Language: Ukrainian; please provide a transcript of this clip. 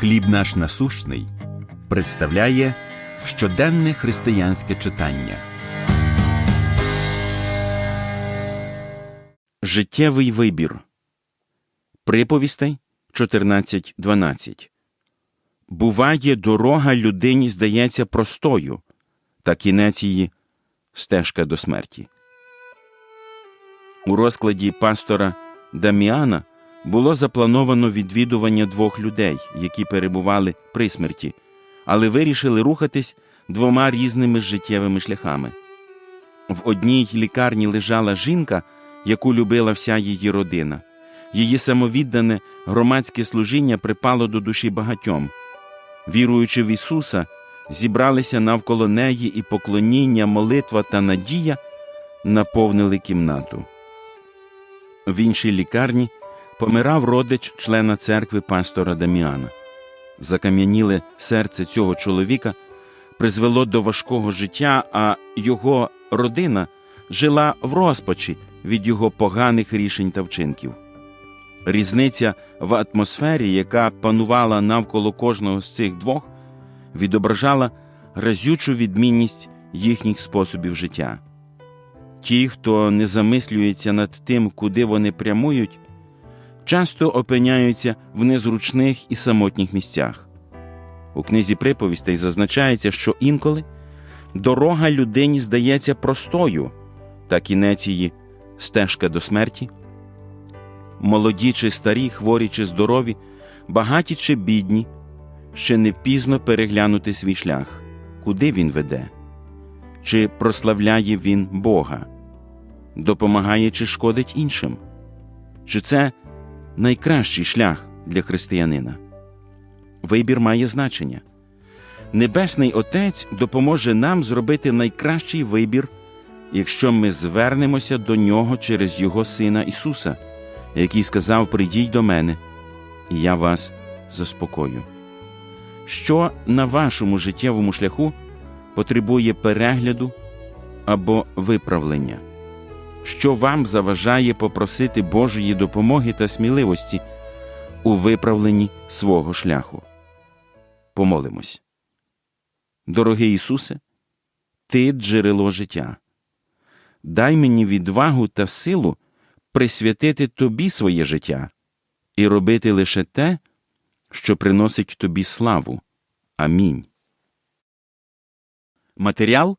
Хліб наш насущний представляє щоденне християнське читання. Життєвий вибір. Приповістей 14.12. Буває, дорога людині здається простою, та кінець її стежка до смерті. У розкладі пастора Даміана було заплановано відвідування двох людей, які перебували при смерті, але вирішили рухатись двома різними життєвими шляхами. В одній лікарні лежала жінка, яку любила вся її родина. Її самовіддане громадське служіння припало до душі багатьом. Віруючи в Ісуса, зібралися навколо неї і поклоніння, молитва та надія наповнили кімнату. В іншій лікарні помирав родич члена церкви пастора Даміана. Закам'яніле серце цього чоловіка призвело до важкого життя, а його родина жила в розпачі від його поганих рішень та вчинків. Різниця в атмосфері, яка панувала навколо кожного з цих двох, відображала разючу відмінність їхніх способів життя. Ті, хто не замислюється над тим, куди вони прямують, часто опиняються в незручних і самотніх місцях. У книзі приповістей зазначається, що інколи дорога людині здається простою, та кінець її стежка до смерті. Молоді чи старі, хворі чи здорові, багаті чи бідні, ще не пізно переглянути свій шлях, куди він веде, чи прославляє він Бога, допомагає чи шкодить іншим, чи це найкращий шлях для християнина. Вибір має значення. Небесний Отець допоможе нам зробити найкращий вибір, якщо ми звернемося до Нього через Його Сина Ісуса, який сказав: Придіть до мене, і я вас заспокою. Що на вашому життєвому шляху потребує перегляду або виправлення? Що вам заважає попросити Божої допомоги та сміливості у виправленні свого шляху. Помолимось. Дорогий Ісусе, Ти джерело життя. Дай мені відвагу та силу присвятити Тобі своє життя і робити лише те, що приносить Тобі славу. Амінь. Матеріал